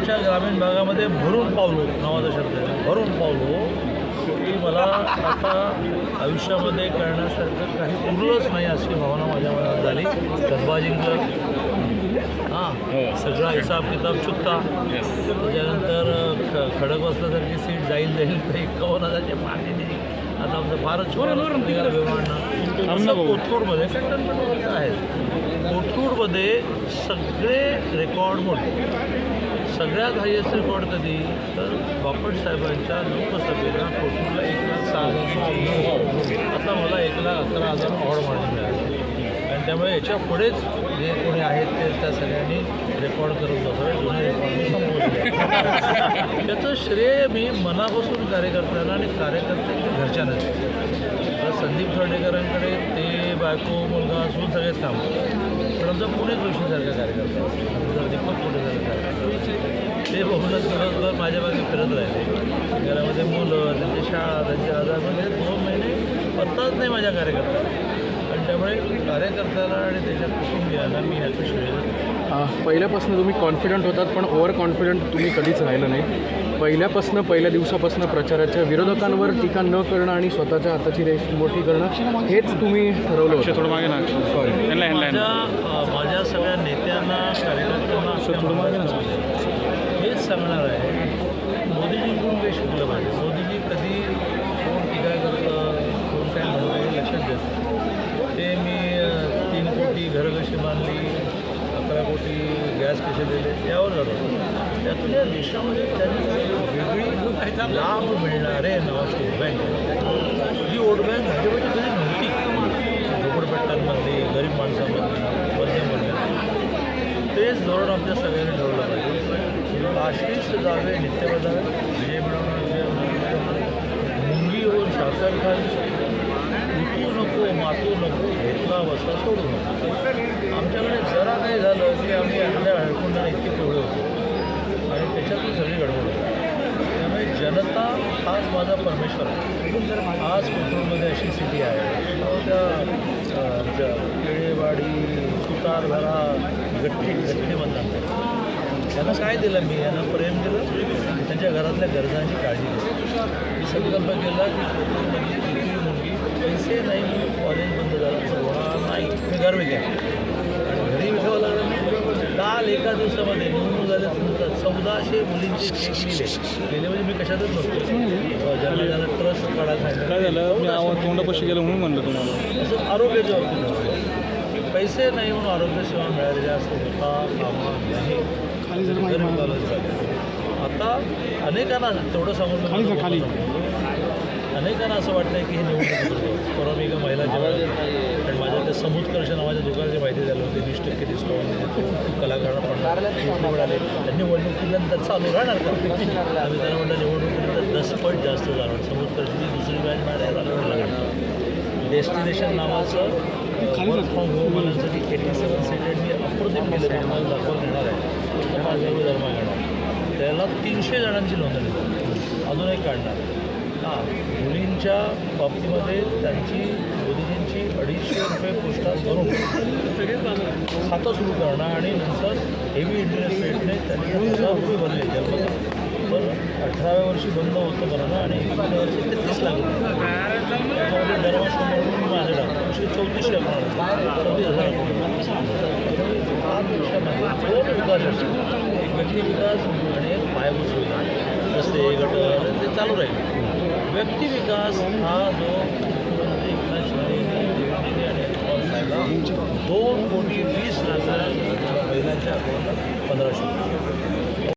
आमच्या ग्रामीण भागामध्ये भरून पावलो नावाचा शब्द आहे. भरून पावलो की मला आता आयुष्यामध्ये करण्यासारखं काही उरलंच नाही अशी भावना माझ्या मनात झाली. कसबा जिंकलं हां. सगळा हिसाब किताब चुकता. त्याच्यानंतर ख खडक बसल्यासारखी सीट जाईल जाईल तर एकावन्न हजारचे पाणी दिली आता आमचं फारच असं कोथरूडमध्ये कंटनमेंट आहेत. कोथरूडमध्ये सगळे रेकॉर्ड मोडले सगळ्यात हायेस्ट रेकॉर्ड कधी? तर बापट साहेबांच्या लोकसभेला कोथरूडला एक लाख सहा हजार आता मला एक लाख अकरा हजार ऑड मार्जिन मिळाले. आणि त्यामुळे याच्या पुढेच जे कोणी आहेत ते त्या सगळ्यांनी रेकॉर्ड करत बसवले जुने रेकॉर्ड त्याचं श्रेय मी मनापासून कार्यकर्त्यांना आणि कार्यकर्त्यांच्या घरच्यांना संदीप थर्डेकरांकडे ते बायको मुलगा असून सगळेच काम. पण आमचा पुणे जोशीसारखा कार्यकर्ता आमचा दीपक पुणेसारखा कार्यकर्ता. ते बघूनच दिवसभर माझ्या मागे फिरत राहिले. घरामध्ये मुलं त्यांची शाळा त्यांचे आजार म्हणजे दोन महिने पत्ताच नाही माझ्या कार्यकर्त्याला. आणि त्यामुळे कार्यकर्त्याला आणि त्याच्या कुटुंबियांना मी ह्याचं श्रेय देतो. पहिल्यापासून तुम्ही कॉन्फिडंट होतात पण ओव्हर कॉन्फिडंट तुम्ही कधीच राहिलं नाही. पहिल्यापासून पहिल्या दिवसापासून प्रचाराच्या विरोधकांवर टीका न करणं आणि स्वतःच्या हाताची रेष मोठी करणं हेच तुम्ही ठरवलं होतं. थोडं मागे ना. सॉरी माझ्या सगळ्या नेत्यांना कार्यकर्त्यांना हेच सांगणार आहे मोदीजींकडून काही शिकलं पाहिजे मोदीजी कधी कोण टीका करतं कोण काय म्हणतं हे लक्षात घेतं ते मी अ, तीन कोटी घरं कशी बांधली अकरा कोटी गॅस कसे दिले यावर जातो त्यातून या देशामध्ये त्यांनी वेगळी लाभ मिळणारे नावाची वोट बँक ही वोट बँक भाजपची कधी नव्हती झोपडपट्ट्यांमध्ये गरीब माणसांमधली मध्यमवर्गातली तेच धोरण आमच्या सगळ्यांनी ठेवलं पाहिजे पाचशेच जावे नित्य बजावे विजय मिळवणार विजय मिळवणार मुंगी होऊन साखर खाली हाच माझा परमेश्वर आहे. आज कोथरूडमध्ये अशी स्थिती आहे. त्या अ, आमच्या केळेवाडी सुतारधरा गठ्ठी गठ्ठी मतदान त्यांना काय दिलं मी? यांना प्रेम दिलं. त्यांच्या घरातल्या गरजांची काळजी घेतली. मी संकल्प केला की कोथरूडमध्ये किती मुलगी पैसे नाही कॉलेज बंद झालं सोहळा नाही मी घर विकेन. आणि घरी विकावं लागलं काल एका दिवसामध्ये झाल्यानंतर चौदाशे मुलींचे लिहिले लिहिले म्हणजे मी कशातच नसतो. ज्यांना ज्यांना ट्रस्ट काय झालं? मी आवाज तोंडापाशी गेलो म्हणून म्हणलं तुम्हाला. असं आरोग्याच्या बाबतीत. पैसे नाही म्हणून आरोग्य सेवा मिळालेल्या असं होता कामा नाही. गरीब बालक झाले. आता अनेकांना तेवढं सांगून खाली अनेकांना असं वाटतंय की हे निवडणूक. परवा मी एका महिला जेव्हा आणि माझ्या त्या समुत्कर्ष नावाच्या दुकानाची माहिती झाली होती. कलाकारांना पण मिळाले त्यांनी निवडणुकीनंतर चालू राहणार आम्ही त्यांना म्हटलं निवडणुकीनंतर दस पट जास्त जाणार समुत्कर्षची दुसरी बॅच मिळायला लागणार डेस्टिनेशन नावाचं वर्क फ्रॉम होम वाल्यांसाठी एटी सेवन सीटेडनी अप्रतिम केलं आहे. मला दाखवून घेणार आहे. माझ्या धर्म येणार त्याला तीनशे जणांची नोंदणी अजून एक काढणार. हां मुलींच्या बाबतीमध्ये त्यांची मोदीजींची अडीचशे रुपये पोस्टात भरून खातं सुरू करणं आणि नंतर हेवी इंटरेस्ट रेटने त्यांनी रुपये भरले. जन्मता पण अठराव्या वर्षी बंद होतं भरणं आणि एकोणीसव्या वर्षी तेहतीस लाख रुपये त्याच्यामध्ये दरवर्षी म्हणून माझे टाकतो अशी चौतीस लाख चौतीस हजार म्हणजे दोन विकास असतो एक व्यक्ती विकास आणि एक पायाभूत सुविधा. रस्ते गटर ते चालू राहील. व्यक्ती विकास हा जो दोन कोटी वीस लाख महिलांच्या अकाउंटला पंधराशे. रुपये